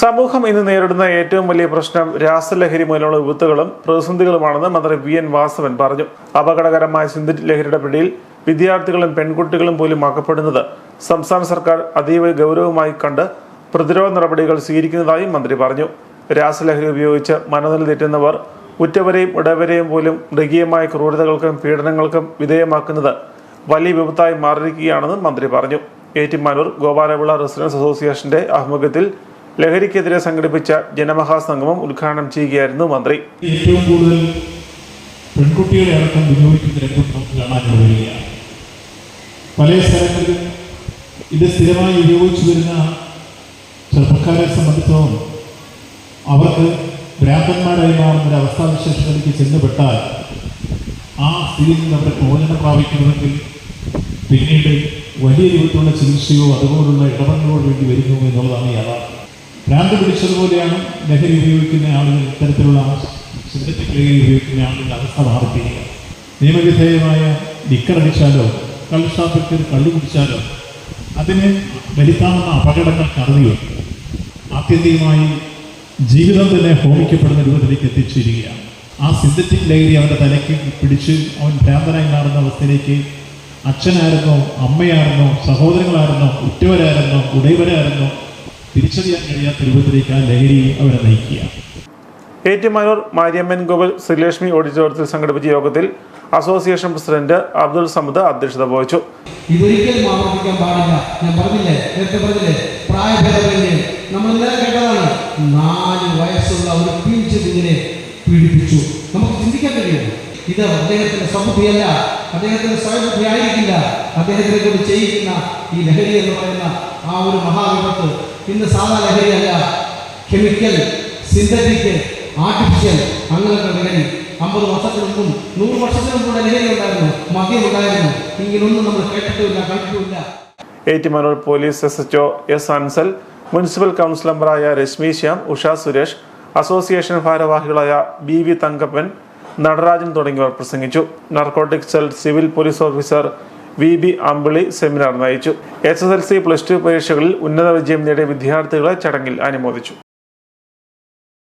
സമൂഹം ഇന്ന് നേരിടുന്ന ഏറ്റവും വലിയ പ്രശ്നം രാസലഹരി മൂലമുള്ള വിപത്തുകളും പ്രതിസന്ധികളുമാണെന്ന് മന്ത്രി വി എൻ വാസവൻ പറഞ്ഞു. അപകടകരമായ സിന്തറ്റിക് ലഹരിയുടെ പിടിയിൽ വിദ്യാർത്ഥികളും പെൺകുട്ടികളും പോലും അകപ്പെടുന്നത് സംസ്ഥാന സർക്കാർ അതീവ ഗൗരവമായി കണ്ട് പ്രതിരോധ നടപടികൾ സ്വീകരിക്കുന്നതായും മന്ത്രി പറഞ്ഞു. രാസലഹരി ഉപയോഗിച്ച് മനനില തെറ്റുന്നവർ ഉറ്റവരെയും ഇടവരെയും പോലും മൃഗീയമായ ക്രൂരതകൾക്കും പീഡനങ്ങൾക്കും വിധേയമാക്കുന്നത് വലിയ വിപത്തായി മാറിയിരിക്കുകയാണെന്നും മന്ത്രി പറഞ്ഞു. ഏറ്റുമാനൂർ ഗോപാലപിള്ള റെസിഡൻസ് അസോസിയേഷന്റെ ആഭിമുഖ്യത്തിൽ ലഹരിക്കെതിരെ സംഘടിപ്പിച്ച ജനമഹാസംഗമം ഉദ്ഘാടനം ചെയ്യുകയായിരുന്നു മന്ത്രി. ഏറ്റവും കൂടുതൽ പെൺകുട്ടികളെ അടക്കം വിനിയോഗിക്കുന്ന രംഗം നമുക്ക് കാണാൻ കഴിയുകയാണ്. പല സ്ഥലങ്ങളിലും ഇത് സ്ഥിരമായി ഉപയോഗിച്ചു വരുന്ന ചെറുപ്പക്കാരെ സംബന്ധിച്ചോളം അവർക്ക് ഭ്രാന്തന്മാരായി മാറുന്ന അവസ്ഥാവിശേഷത്തിലേക്ക് ചെന്നുപെട്ടാൽ ആ സ്ഥിതിയിൽ നിന്ന് അവരെ മോചനം പ്രാപിക്കണമെങ്കിൽ പിന്നീട് വലിയ രൂപത്തിലുള്ള ചികിത്സയോ അതുപോലുള്ള ഇടപെടലുകളോ വേണ്ടി വരുന്നു എന്നുള്ളതാണ് യാഥാർത്ഥ്യം. ഭ്രാന്ത് പിടിച്ചതുപോലെയാണ് ലഹരി ഉപയോഗിക്കുന്ന ആളുകൾ ഇത്തരത്തിലുള്ള സിന്തറ്റിക് ലഹരി ഉപയോഗിക്കുന്ന ആളുകളുടെ അവസ്ഥ മാറിപ്പിക്കുക നിയമവിധേയമായ ലിക്കറടിച്ചാലോ കള്ളു കുടിച്ചാലോ അതിന് വരുത്താവുന്ന അപകടങ്ങൾ കറുതിയുണ്ട് ആത്യന്തികമായി ജീവിതം തന്നെ ഹോമിക്കപ്പെടുന്ന രൂപത്തിലേക്ക് എത്തിച്ചേരുകയാണ്. ആ സിന്തറ്റിക് ലഹരി അവന്റെ തലയ്ക്ക് പിടിച്ച് അവൻ ഭ്രാന്തനായി മാറുന്ന അവസ്ഥയിലേക്ക് അച്ഛനായിരുന്നോ അമ്മയായിരുന്നോ സഹോദരങ്ങളായിരുന്നോ ഉറ്റവരായിരുന്നോ ഉടയവരായിരുന്നോ തിരിച്ചറിയാൻ കഴിയാത്ത രൂപത്തിലേക്ക് ആ ലഹരി അവരെ നയിക്കുക. ഏറ്റുമാനൂർ മാരിയമ്മൻ ഗോകുൽ ശ്രീലക്ഷ്മി ഓഡിറ്റോറിയത്തിൽ സംഘടിപ്പിച്ച യോഗത്തിൽ അസോസിയേഷൻ പ്രസിഡന്റ് അബ്ദുൾ സമദ് അധ്യക്ഷത വഹിച്ചു. ഇതൊരിക്കലും ആവർത്തിക്കാൻ പാടില്ല. ഞാൻ പറഞ്ഞില്ലേ? നേരത്തെ പറഞ്ഞില്ലേ? പ്രായഭേദമന്യേ നമ്മൾ ഇന്നലെ കേട്ടതാണ്. നാല് വയസ്സുള്ള ഒരു പിഞ്ചു കുഞ്ഞിനെ പീഡിപ്പിച്ചു. നമുക്ക് ചിന്തിക്കാൻ കഴിയും ഇത് അദ്ദേഹത്തിന്റെ സ്വബുദ്ധിയല്ല അദ്ദേഹത്തിന്റെ സ്വയബുദ്ധി ആയിരിക്കില്ല അദ്ദേഹത്തിനെ കൊണ്ട് ചെയ്യിക്കുന്ന ഈ ലഹരി എന്ന് പറയുന്ന ആ ഒരു മഹാവിപത്ത് ഇന്ന് സാധാ ലഹരിയല്ല കെമിക്കൽ സിന്തറ്റിക് ആർട്ടിഫിഷ്യൽ അങ്ങനത്തെ ലഹരി. അമ്പത് വർഷത്തിന് നൂറ് വർഷത്തിന് കൂടെ ലഹരി ഉണ്ടായിരുന്നു. മദ്യം ഉണ്ടായിരുന്നു. ഇങ്ങനൊന്നും നമ്മൾ കേട്ടിട്ടുമില്ല കണ്ടിട്ടുമില്ല. Ettumanoor police S H S Ansal municipal കൗൺസിലർമാരായ രശ്മി ശ്യാം ഉഷ സുരേഷ് അസോസിയേഷൻ ഭാരവാഹികളായ ബി വി തങ്കപ്പൻ നടരാജൻ തുടങ്ങിയവർ പ്രസംഗിച്ചു. Narcotic cell civil police officer V B Ambili seminar നയിച്ചു. S S L C plus two പരീക്ഷകളിൽ ഉന്നത വിജയം നേടിയ വിദ്യാർത്ഥികളെ ചടങ്ങിൽ അനുമോദിച്ചു.